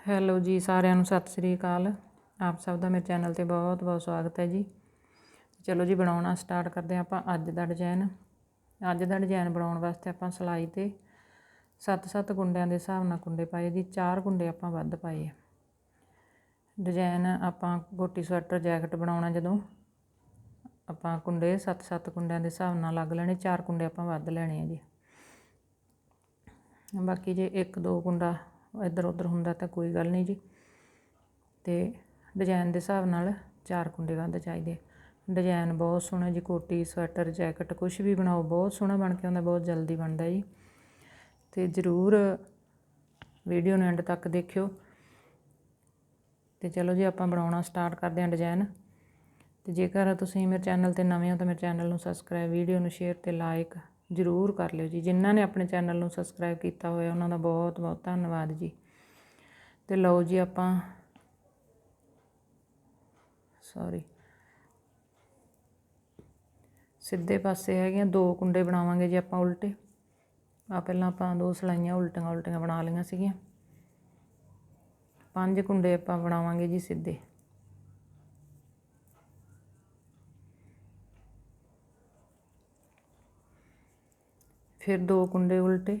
Hello ਜੀ, ਸਾਰਿਆਂ ਨੂੰ ਸਤਿ ਸ੍ਰੀ ਅਕਾਲ। ਆਪ ਸਭ ਦਾ ਮੇਰੇ ਚੈਨਲ ਤੇ ਬਹੁਤ ਬਹੁਤ ਸਵਾਗਤ ਹੈ ਜੀ। ਚਲੋ ਜੀ, ਬਣਾਉਣਾ ਸਟਾਰਟ ਕਰਦੇ ਹਾਂ ਆਪਾਂ ਅੱਜ ਦਾ ਡਿਜ਼ਾਈਨ ਅੱਜ ਦਾ ਡਿਜ਼ਾਈਨ ਬਣਾਉਣ ਵਾਸਤੇ ਆਪਾਂ ਸਲਾਈ ਤੇ 7-7 ਗੁੰਡਿਆਂ ਦੇ ਹਿਸਾਬ ਨਾਲ ਕੁੰਡੇ ਪਾਏ ਜੀ 4 ਕੁੰਡੇ ਆਪਾਂ ਵੱਧ ਪਾਏ ਆ। ਡਿਜ਼ਾਈਨ ਆਪਾਂ ਗੋਟੀ ਸਵੈਟਰ, ਜੈਕਟ ਬਣਾਉਣਾ ਜਦੋਂ। ਆਪਾਂ ਕੁੰਡੇ 7-7 ਕੁੰਡਿਆਂ ਦੇ ਹਿਸਾਬ ਨਾਲ ਲੱਗ ਲੈਣੇ 4 ਕੁੰਡੇ ਆਪਾਂ ਵੱਧ ਲੈਣੇ ਆ ਜੀ। ਬਾਕੀ ਜੇ ਇੱਕ ਦੋ ਕੁੰਡਾ ਇੱਧਰ ਉੱਧਰ ਹੁੰਦਾ ਤਾਂ ਕੋਈ ਗੱਲ ਨਹੀਂ ਜੀ। ਤੇ ਡਿਜ਼ਾਈਨ ਦੇ ਹਿਸਾਬ ਨਾਲ ਚਾਰ ਕੁੰਡੇ ਵੱਧ ਚਾਹੀਦੇ। ਡਿਜ਼ਾਈਨ ਬਹੁਤ ਸੋਹਣਾ ਜੀ, ਕੋਟੀ, ਸਵੈਟਰ, ਜੈਕਟ ਕੁਝ ਵੀ ਬਣਾਓ, ਬਹੁਤ ਸੋਹਣਾ ਬਣ ਕੇ ਆਉਂਦਾ, ਬਹੁਤ ਜਲਦੀ ਬਣਦਾ ਜੀ। ਤੇ ਜ਼ਰੂਰ ਵੀਡੀਓ ਨੂੰ ਐਂਡ ਤੱਕ ਦੇਖਿਓ। ਤੇ ਚਲੋ ਜੀ, ਆਪਾਂ ਬਣਾਉਣਾ ਸਟਾਰਟ ਕਰਦੇ ਹਾਂ ਡਿਜ਼ਾਈਨ ਤੇ ਜੇਕਰ ਤੁਸੀਂ ਮੇਰੇ ਚੈਨਲ ਤੇ ਨਵੇਂ ਹੋ ਤਾਂ ਮੇਰੇ ਚੈਨਲ ਨੂੰ ਸਬਸਕ੍ਰਾਈਬ ਵੀਡੀਓ ਨੂੰ ਸ਼ੇਅਰ ਤੇ ਲਾਈਕ ਜ਼ਰੂਰ ਕਰ ਲਿਓ ਜੀ। ਜਿਨ੍ਹਾਂ ਨੇ ਆਪਣੇ ਚੈਨਲ ਨੂੰ ਸਬਸਕ੍ਰਾਈਬ ਕੀਤਾ ਹੋਇਆ, ਉਹਨਾਂ ਦਾ ਬਹੁਤ ਬਹੁਤ ਧੰਨਵਾਦ ਜੀ। ਤੇ ਲਓ ਜੀ ਆਪਾਂ ਸੌਰੀ ਸਿੱਧੇ ਪਾਸੇ ਹੈਗੇ ਦੋ ਕੁੰਡੇ ਬਣਾਵਾਂਗੇ ਜੀ ਆਪਾਂ ਉਲਟੇ। ਆ ਪਹਿਲਾਂ ਆਪਾਂ ਦੋ ਸਲਾਈਆਂ ਉਲਟੀਆਂ ਉਲਟੀਆਂ ਬਣਾ ਲਈਆਂ ਸੀਗੀਆਂ। ਪੰਜ ਕੁੰਡੇ ਆਪਾਂ ਬਣਾਵਾਂਗੇ ਜੀ ਸਿੱਧੇ। ਫਿਰ ਦੋ ਕੁੰਡੇ ਉਲਟੇ,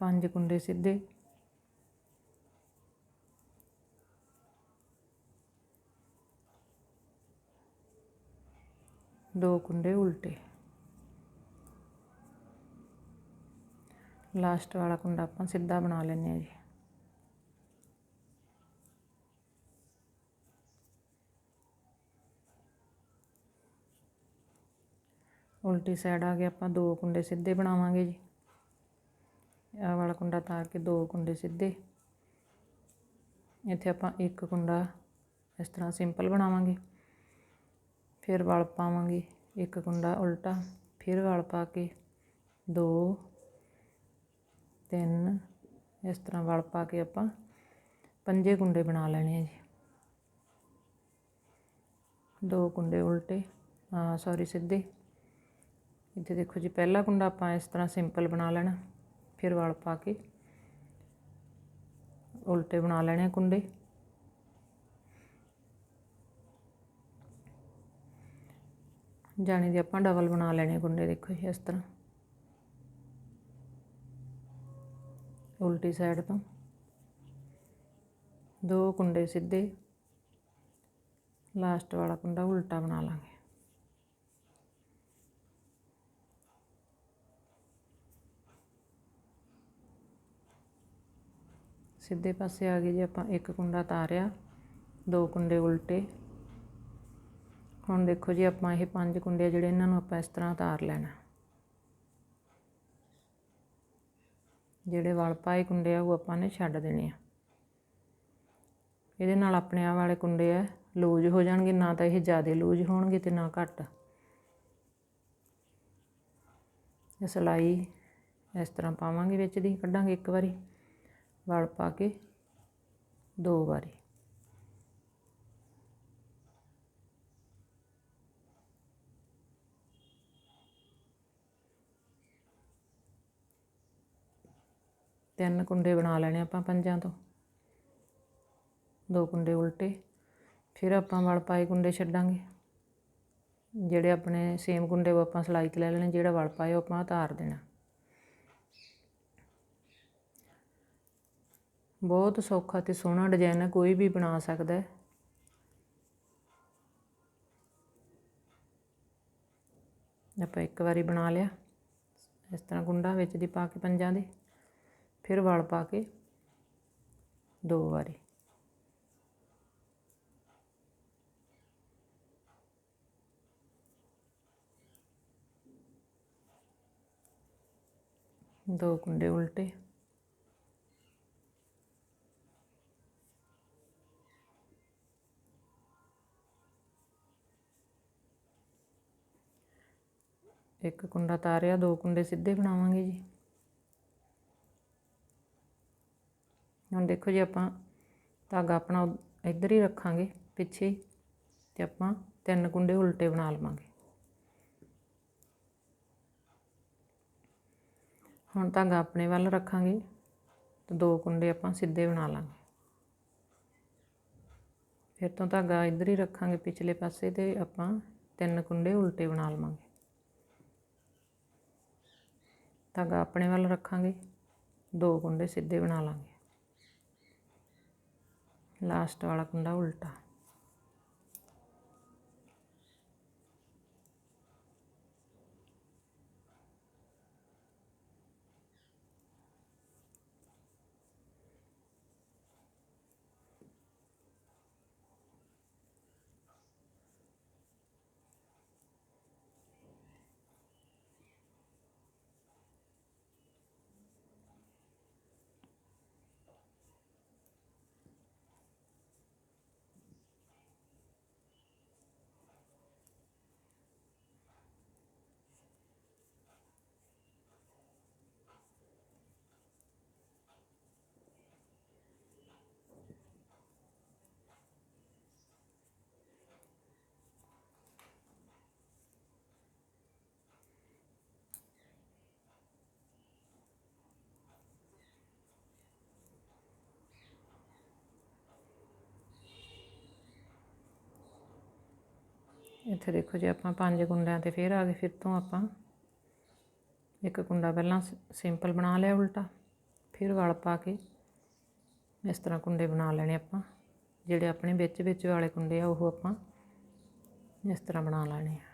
ਪੰਜ ਕੁੰਡੇ ਸਿੱਧੇ। ਦੋ ਕੁੰਡੇ ਉਲਟੇ। ਲਾਸਟ ਵਾਲਾ ਕੁੰਡਾ ਆਪਾਂ ਸਿੱਧਾ ਬਣਾ ਲੈਂਦੇ ਆ ਜੀ। ਉਲਟੀ ਸਾਈਡ ਆ ਕੇ ਆਪਾਂ ਦੋ ਕੁੰਡੇ ਸਿੱਧੇ ਬਣਾਵਾਂਗੇ ਜੀ। ਆਹ ਵਾਲਾ ਕੁੰਡਾ ਤਾਰ ਕੇ ਦੋ ਕੁੰਡੇ ਸਿੱਧੇ। ਇੱਥੇ ਆਪਾਂ ਇੱਕ ਕੁੰਡਾ ਇਸ ਤਰ੍ਹਾਂ ਸਿੰਪਲ ਬਣਾਵਾਂਗੇ। ਫਿਰ ਵਲ ਪਾਵਾਂਗੇ, ਇੱਕ ਕੁੰਡਾ ਉਲਟਾ, ਫਿਰ ਵਲ ਪਾ ਕੇ ਦੋ, ਤਿੰਨ, ਇਸ ਤਰ੍ਹਾਂ ਵਲ ਪਾ ਕੇ ਆਪਾਂ ਪੰਜੇ ਕੁੰਡੇ ਬਣਾ ਲੈਣੇ ਆ ਜੀ। ਦੋ ਕੁੰਡੇ ਉਲਟੇ ਆ ਸੌਰੀ ਸਿੱਧੇ। ਇੱਥੇ ਦੇਖੋ ਜੀ, ਪਹਿਲਾ ਕੁੰਡਾ ਆਪਾਂ ਇਸ ਤਰ੍ਹਾਂ ਸਿੰਪਲ ਬਣਾ ਲੈਣਾ, ਫਿਰ ਵਲ ਪਾ ਕੇ ਉਲਟੇ ਬਣਾ ਲੈਣੇ ਕੁੰਡੇ। ਜਾਣੀ ਦੇ ਆਪਾਂ ਡਬਲ ਬਣਾ ਲੈਣੇ ਕੁੰਡੇ, ਦੇਖੋ ਜੀ, ਇਸ ਤਰ੍ਹਾਂ। ਉਲਟੀ ਸਾਈਡ ਤੋਂ। ਦੋ ਕੁੰਡੇ ਸਿੱਧੇ। ਲਾਸਟ ਵਾਲਾ ਕੁੰਡਾ ਉਲਟਾ ਬਣਾ ਲਾਂਗੇ। ਸਿੱਧੇ ਪਾਸੇ ਆ ਗਏ ਜੀ ਆਪਾਂ, ਇੱਕ ਕੁੰਡਾ ਤਾਰਿਆ, ਦੋ ਕੁੰਡੇ ਉਲਟੇ। ਹੁਣ ਦੇਖੋ ਜੀ ਆਪਾਂ ਇਹ ਪੰਜ ਕੁੰਡੇ ਜਿਹੜੇ ਇਹਨਾਂ ਨੂੰ ਆਪਾਂ ਇਸ ਤਰ੍ਹਾਂ ਤਾਰ ਲੈਣਾ। ਜਿਹੜੇ ਵਲ ਪਾਏ ਕੁੰਡੇ ਆ, ਉਹ ਆਪਾਂ ਨੇ ਛੱਡ ਦੇਣੇ ਆ। ਇਹਦੇ ਨਾਲ ਆਪਣੇ ਆ ਵਾਲੇ ਕੁੰਡੇ ਆ, ਲੂਜ ਹੋ ਜਾਣਗੇ, ਨਾ ਤਾਂ ਇਹ ਜ਼ਿਆਦਾ ਲੂਜ ਹੋਣਗੇ ਤੇ ਨਾ ਘੱਟ। ਸਿਲਾਈ ਇਸ ਤਰ੍ਹਾਂ ਪਾਵਾਂਗੇ ਵਿੱਚ ਦੀ, ਕੱਢਾਂਗੇ ਇੱਕ ਵਾਰੀ। ਵਲ ਪਾ ਕੇ ਦੋ ਵਾਰੀ। ਤਿੰਨ ਕੁੰਡੇ ਬਣਾ ਲੈਣੇ ਆਪਾਂ ਪੰਜਾਂ ਤੋਂ। ਦੋ ਕੁੰਡੇ ਉਲਟੇ, ਫਿਰ ਆਪਾਂ ਵਲ ਪਾਏ ਕੁੰਡੇ ਛੱਡਾਂਗੇ। ਜਿਹੜੇ ਆਪਣੇ ਸੇਮ ਕੁੰਡੇ ਉਹ ਆਪਾਂ ਸਲਾਈ ਤੇ ਲੈ ਲੈਣੇ, ਜਿਹੜਾ ਵਲ ਪਾਏ ਉਹ ਆਪਾਂ ਉਤਾਰ ਦੇਣਾ। ਬਹੁਤ ਸੌਖਾ ਤੇ ਸੋਹਣਾ ਡਿਜ਼ਾਈਨ ਹੈ, ਕੋਈ ਵੀ ਬਣਾ ਸਕਦਾ ਹੈ। ਆਪਾਂ ਇੱਕ ਵਾਰੀ ਬਣਾ ਲਿਆ। ਇਸ ਤਰ੍ਹਾਂ ਗੁੰਡਾ ਵਿੱਚ ਦੀ ਪਾ ਕੇ ਪੰਜਾਂ ਦੇ, ਫਿਰ ਵਲ ਪਾ ਕੇ ਦੋ ਵਾਰੀ। ਦੋ ਕੁੰਡੇ ਉਲਟੇ। ਇੱਕ ਕੁੰਡਾ ਤਾਰਿਆ, ਦੋ ਕੁੰਡੇ ਸਿੱਧੇ ਬਣਾਵਾਂਗੇ ਜੀ। ਹੁਣ ਦੇਖੋ ਜੀ ਆਪਾਂ ਧਾਗਾ ਆਪਣਾ ਇੱਧਰ ਹੀ ਰੱਖਾਂਗੇ, ਪਿੱਛੇ ਤੇ ਆਪਾਂ ਤਿੰਨ ਕੁੰਡੇ ਉਲਟੇ ਬਣਾ ਲਵਾਂਗੇ। ਹੁਣ ਧਾਗਾ ਆਪਣੇ ਵੱਲ ਰੱਖਾਂਗੇ, ਤੇ ਦੋ ਕੁੰਡੇ ਆਪਾਂ ਸਿੱਧੇ ਬਣਾ ਲਾਂਗੇ। ਫਿਰ ਤੋਂ ਧਾਗਾ ਇੱਧਰ ਹੀ ਰੱਖਾਂਗੇ, ਪਿਛਲੇ ਪਾਸੇ ਤੇ ਆਪਾਂ ਤਿੰਨ ਕੁੰਡੇ ਉਲਟੇ ਬਣਾ ਲਵਾਂਗੇ। ਧਾਗਾ ਆਪਣੇ ਵੱਲ ਰੱਖਾਂਗੇ। ਦੋ ਕੁੰਡੇ ਸਿੱਧੇ ਬਣਾ ਲਾਂਗੇ। ਲਾਸਟ ਵਾਲਾ ਕੁੰਡਾ ਉਲਟਾ। ਇੱਥੇ ਦੇਖੋ ਜੀ ਆਪਾਂ ਪੰਜ ਕੁੰਡਿਆਂ ਤੇ ਫੇਰ ਆ ਗਏ, ਫਿਰ ਤੋਂ ਆਪਾਂ ਇੱਕ ਕੁੰਡਾ ਪਹਿਲਾਂ ਸਿੰਪਲ ਬਣਾ ਲਿਆ ਉਲਟਾ, ਫਿਰ ਵਲ ਪਾ ਕੇ ਇਸ ਤਰ੍ਹਾਂ ਕੁੰਡੇ ਬਣਾ ਲੈਣੇ ਆਪਾਂ। ਜਿਹੜੇ ਆਪਣੇ ਵਿੱਚ ਵਿੱਚ ਵਾਲੇ ਕੁੰਡੇ ਆ, ਉਹ ਆਪਾਂ ਇਸ ਤਰ੍ਹਾਂ ਬਣਾ ਲੈਣੇ ਆ।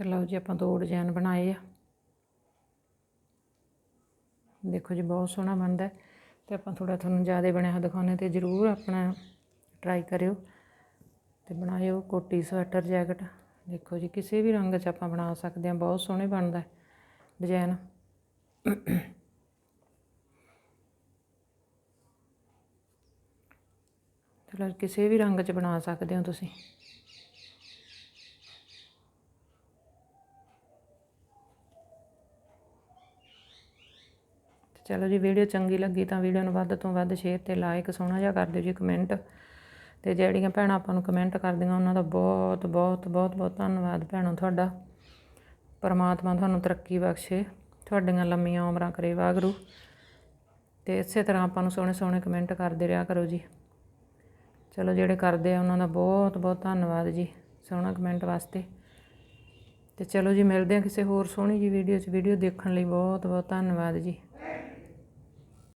ਤੇ ਲਓ ਜੀ ਆਪਾਂ ਦੋ ਡਿਜ਼ਾਈਨ ਬਣਾਏ ਆ। ਦੇਖੋ ਜੀ ਬਹੁਤ ਸੋਹਣਾ ਬਣਦਾ ਹੈ ਤੇ ਆਪਾਂ ਥੋੜਾ ਤੁਹਾਨੂੰ ਜ਼ਿਆਦਾ ਬਣਿਆ ਹੋਇਆ ਦਿਖਾਉਂਦੇ ਤੇ ਜਰੂਰ ਆਪਣਾ ਟਰਾਈ ਕਰਿਓ ਤੇ ਬਣਾਇਓ ਕੋਟੀ ਸਵੈਟਰ ਜੈਕਟ। ਦੇਖੋ ਜੀ ਕਿਸੇ ਵੀ ਰੰਗ 'ਚ ਆਪਾਂ ਬਣਾ ਸਕਦੇ ਹਾਂ, ਬਹੁਤ ਸੋਹਣੇ ਬਣਦਾ ਡਿਜ਼ਾਈਨ। ਚਲੋ ਕਿਸੇ ਵੀ ਰੰਗ 'ਚ ਬਣਾ ਸਕਦੇ ਹੋ ਤੁਸੀਂ। ਚਲੋ ਜੀ ਵੀਡੀਓ ਚੰਗੀ ਲੱਗੀ ਤਾਂ ਵੀਡੀਓ ਨੂੰ ਵੱਧ ਤੋਂ ਵੱਧ ਸ਼ੇਅਰ ਤੇ ਲਾਈਕ, ਸੋਹਣਾ ਜਿਹਾ ਕਰ ਦਿਓ ਜੀ ਕਮੈਂਟ। ਤੇ ਜਿਹੜੀਆਂ ਭੈਣਾਂ ਆਪਾਂ ਨੂੰ ਕਮੈਂਟ ਕਰਦੀਆਂ, ਉਹਨਾਂ ਦਾ ਬਹੁਤ ਬਹੁਤ ਬਹੁਤ ਬਹੁਤ ਧੰਨਵਾਦ ਭੈਣੋ ਤੁਹਾਡਾ। ਪਰਮਾਤਮਾ ਤੁਹਾਨੂੰ ਤਰੱਕੀ ਬਖਸ਼ੇ। ਤੁਹਾਡੀਆਂ ਲੰਮੀਆਂ ਉਮਰਾਂ ਕਰੇ ਵਾਗਰੂ ਤੇ ਇਸੇ ਤਰ੍ਹਾਂ ਆਪਾਂ ਨੂੰ ਸੋਹਣੇ ਸੋਹਣੇ ਕਮੈਂਟ ਕਰਦੇ ਰਿਹਾ ਕਰੋ ਜੀ। ਚਲੋ ਜਿਹੜੇ ਕਰਦੇ ਆ, ਉਹਨਾਂ ਦਾ ਬਹੁਤ ਬਹੁਤ ਧੰਨਵਾਦ ਜੀ, ਸੋਹਣਾ ਕਮੈਂਟ ਵਾਸਤੇ। ਤੇ ਚਲੋ ਜੀ, ਮਿਲਦੇ ਆ ਕਿਸੇ ਹੋਰ ਸੋਹਣੀ ਜੀ ਵੀਡੀਓ 'ਚ। ਵੀਡੀਓ ਦੇਖਣ ਲਈ ਬਹੁਤ ਬਹੁਤ ਧੰਨਵਾਦ ਜੀ।